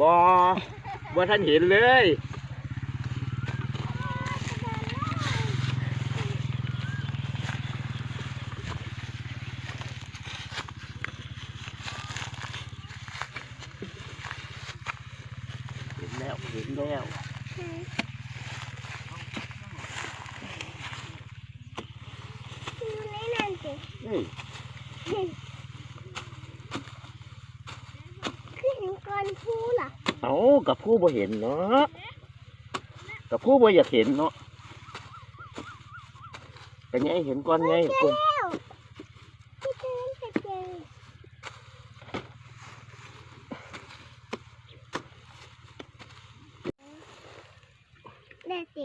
ท่านเห็นเลย เห็นแล้ว เห็นแล้วอยู่ในนั้นสิเฮ้ยคือเห็นก้ อนผู้ล่ะเอากับผู้บ่เห็นเนาะกับผู้บ่อยากเห็นเนาะแต่ไงเห็นก่อนไงเจอกุ้งแล้วพี่เจอจะเจอเด็ดสิ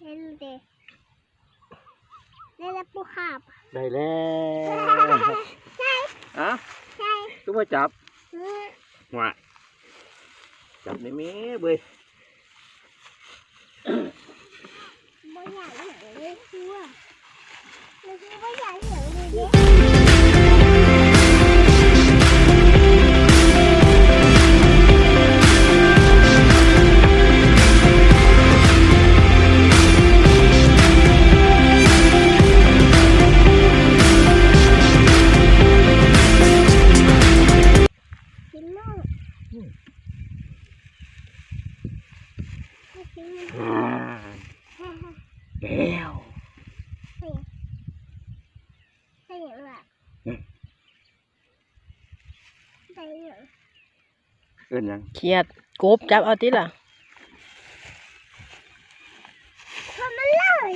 เห็นเด็ดได้แล้วปูขาบได้แล้วใช่อะใช่ก็มาจับเออหัวจับ ในแม่เบยบ่อยากเหนีย ให้กินมั่งอ่าฮ่าฮ่าแล้วให้อย่างละได้อย่างเอิ้นหยังเครียดกบจับเอาติล่ะ ทำมันเลย